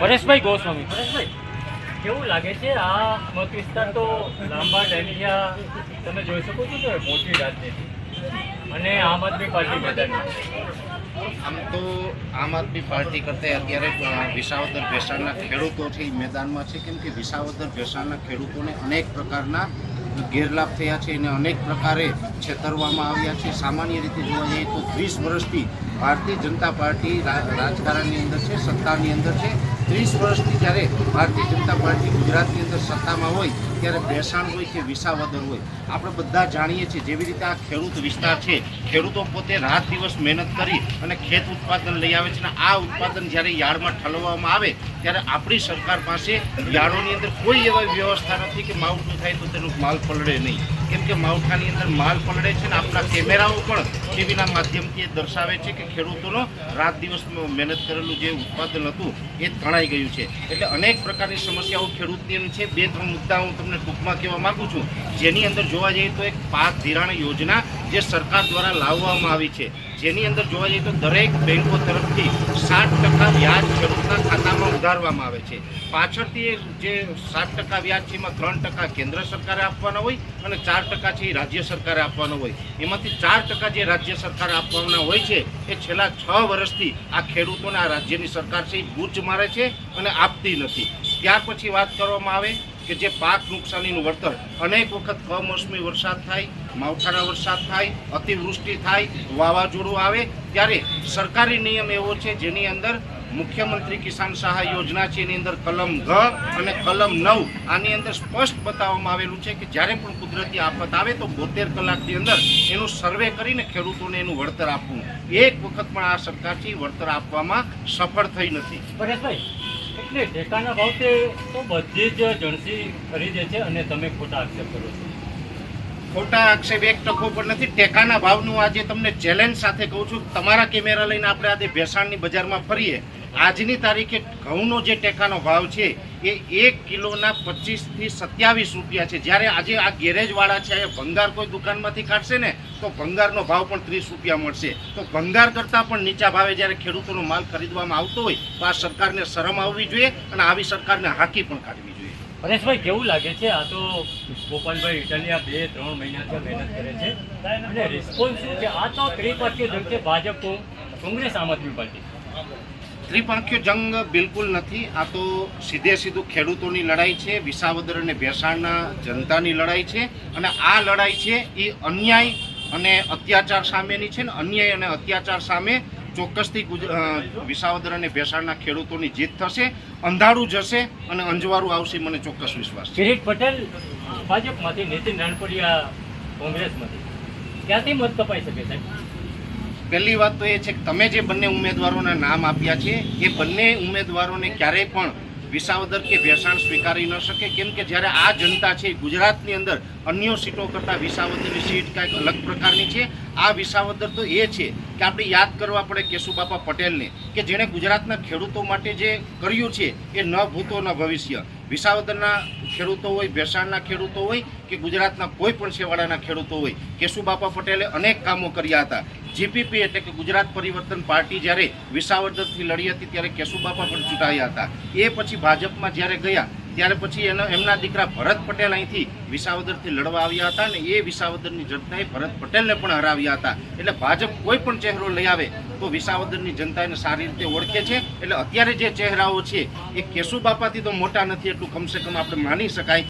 પરેશભાઈ ગોસ્વામી. પરેશભાઈ કેવું લાગે છે આ મત વિસ્તાર તો લાંબા ટાઈમથી આ તમે જોઈ શકો છો કે મોટી રાજનીતિ અને આમ આદમી પાર્ટી મેદાનમાં આમ તો આમ આદમી પાર્ટી કરતે અત્યારે વિસાવદર ભેસાણના ખેડૂતોથી મેદાનમાં છે કેમ કે વિસાવદર ભેસાણના ખેડૂતોને અનેક પ્રકારના ગેરલાભ થયા છે અને અનેક પ્રકારે છેતરવામાં આવ્યા છે. સામાન્ય રીતે જોવા જઈએ તો ત્રીસ વર્ષથી ભારતીય જનતા પાર્ટી રાજકારણની અંદર છે સત્તાની અંદર છે. ત્રીસ વર્ષથી જ્યારે ભારતીય જનતા પાર્ટી ગુજરાતની અંદર સત્તામાં હોય, ત્યારે ભેસાણ હોય કે વિસાવદર હોય, આપણે બધા જાણીએ છીએ જેવી રીતે આ ખેડૂત વિસ્તાર છે, ખેડૂતો પોતે રાત દિવસ મહેનત કરી અને ખેત ઉત્પાદન લઈ આવે છે અને આ ઉત્પાદન જ્યારે યાર્ડમાં ઠલવવામાં આવે, ત્યારે આપણી સરકાર પાસે યાર્ડોની અંદર કોઈ એવી વ્યવસ્થા નથી કે માવઠું થાય તો તેનું માલ પલળે નહીં. કેમ કે માવઠાની અંદર માલ પલળે છે ને આપણા કેમેરાઓ પણ ટીવીના માધ્યમથી એ દર્શાવે છે કે ખેડૂતોનો રાત દિવસ મહેનત કરેલું જે ઉત્પાદન હતું, એ તણાઈ ગયું છે. એટલે અનેક પ્રકારની સમસ્યાઓ ખેડૂતની છે. બે, ત્રણ મુદ્દા હું તમને ટૂંકમાં કહેવા માંગુ છું. જેની અંદર જોવા જઈએ તો એક પાક ધિરાણ યોજના જે સરકાર દ્વારા લાવવામાં આવી છે. જેની અંદર જોવા જઈએ તો દરેક બેંકો તરફથી સાત ટકા વ્યાજ ખેડૂતના ખાતામાં ઉધારવામાં આવે છે. પાછળથી જે સાત ટકા વ્યાજ છે, એમાં ત્રણ ટકા કેન્દ્ર સરકારે આપવાના હોય અને ચાર ટકા છે એ રાજ્ય સરકારે આપવાનો હોય. એમાંથી ચાર ટકા જે રાજ્ય સરકારે આપવાના હોય છે, એ છેલ્લા છ વર્ષથી આ ખેડૂતોને આ રાજ્યની સરકાર છે એ બૂચ મારે છે અને આપતી નથી. ત્યાર પછી વાત કરવામાં આવે કે જે પાક નુકસાનીનું વળતર. અનેક વખત કમોસમી વરસાદ થાય, માવઠાના વરસાદ થાય, અતિવૃષ્ટિ થાય, વાવાઝોડું આવે, ત્યારે સરકારી નિયમ એવો છે જેની અંદર મુખ્યમંત્રી કિસાન સહાય યોજના છે, એની અંદર કલમ ઘ અને કલમ નવ આની અંદર સ્પષ્ટ બતાવવામાં આવેલું છે કે જ્યારે પણ કુદરતી આફત આવે તો બોતેર કલાકની અંદર એનું સર્વે કરીને ખેડૂતોને એનું વળતર આપવું. એક વખત પણ આ સરકારથી વળતર આપવામાં સફળ થઈ નથી. પરેશભાઈ એટલે ટેકાના ભાવ તો બધી જ જણસી ખરીદે છે અને તમે ખોટા આક્ષેપ કરો છો. ખોટા આક્ષેપ એક ટકો પણ નથી. ટેકાના ભાવનું આજે તમને ચેલેન્જ સાથે કહું છું. તમારા કેમેરા લઈને આપણે આજે ભેસાણની બજારમાં ફરીએ. આજની તારીખે ઘઉંનો જે ટેકાનો ભાવ છે, એ એક કિલોના પચીસથી સત્યાવીસ રૂપિયા છે. જ્યારે આજે આ ગેરેજવાળા છે, એ ભંગાર કોઈ દુકાનમાંથી કાઢશે ને, તો ભંગારનો ભાવ પણ ત્રીસ રૂપિયા મળશે. તો ભંગાર કરતાં પણ નીચા ભાવે જ્યારે ખેડૂતોનો માલ ખરીદવામાં આવતો હોય, તો આ સરકારને શરમ આવવી જોઈએ અને આવી સરકારને હાકી પણ કાઢવી જોઈએ. પરેશભાઈ, કેવું લાગે છે? આ તો ગોપાલભાઈ ઇટાલિયા બે, ત્રણ મહિનાથી મહેનત કરે છે. અને રિસ્પોન્સ શું છે? આ તો ત્રિપક્ષીય જંગ છે ભાજપ, કોંગ્રેસ, આમ આદમી પાર્ટી. ત્રિપંખીય જંગ બિલકુલ નથી. આ તો સીધે સીધું ખેડૂતોની લડાઈ છે, વિસાવદર અને ભેસાણના જનતાની લડાઈ છે અને આ લડાઈ છે એ અન્યાય અને અત્યાચાર સામેની છે ને અન્યાય અને અત્યાચાર સામે ચોક્કસથી વિસાવદર અને ભેસાણના ખેડૂતોની જીત થશે, અંધારું જશે અને અંજવારું આવશે મને ચોક્કસ વિશ્વાસ છે. કિરીટ પટેલ, ભાજપમાંથી નીતિન રાણપડિયા કોંગ્રેસમાંથી. ક્યાંથી મત કપાઈ શકે સાહેબ? પહેલી વાત તો એ છે કે તમે જે બંને ઉમેદવારોના નામ આપ્યા છે, એ બંને ઉમેદવારોને ક્યારેય પણ વિસાવદર કે ભેસાણ સ્વીકારી ન શકે. કેમ કે જ્યારે આ જનતા છે, ગુજરાતની અંદર અન્ય સીટો કરતાં વિસાવદરની સીટ કાંઈક અલગ પ્રકારની છે. આ વિસાવદર તો એ છે કે આપણે યાદ કરવા પડે કેશુબાપા પટેલને કે જેણે ગુજરાતના ખેડૂતો માટે જે કર્યું છે, એ ન ભૂતો ન ભવિષ્ય. વિસાવદરના ખેડૂતો હોય, ભેસાણના ખેડૂતો હોય કે ગુજરાતના કોઈ પણ છેવાડાના ખેડૂતો હોય, કેશુબાપા પટેલે અનેક કામો કર્યા હતા. જીપીપી એટલે કે ગુજરાત પરિવર્તન પાર્ટી જ્યારે વિસાવદરથી લડી હતી ત્યારે કેશુબાપા પણ ચૂંટાયા હતા. એ પછી ભાજપમાં જ્યારે ગયા, ત્યારે પછી એનો એમના દીકરા ભરત પટેલ અહીંથી વિસાવદરથી લડવા આવ્યા હતા અને એ વિસાવદરની જનતાએ ભરત પટેલને પણ હરાવ્યા હતા. એટલે ભાજપ કોઈ પણ ચહેરો લઈ આવે તો વિસાવદરની જનતા એને સારી રીતે ઓળખે છે. એટલે અત્યારે જે ચહેરાઓ છે, એ કેશુબાપાથી તો મોટા નથી, એટલું કમસે કમ આપણે માની શકાય.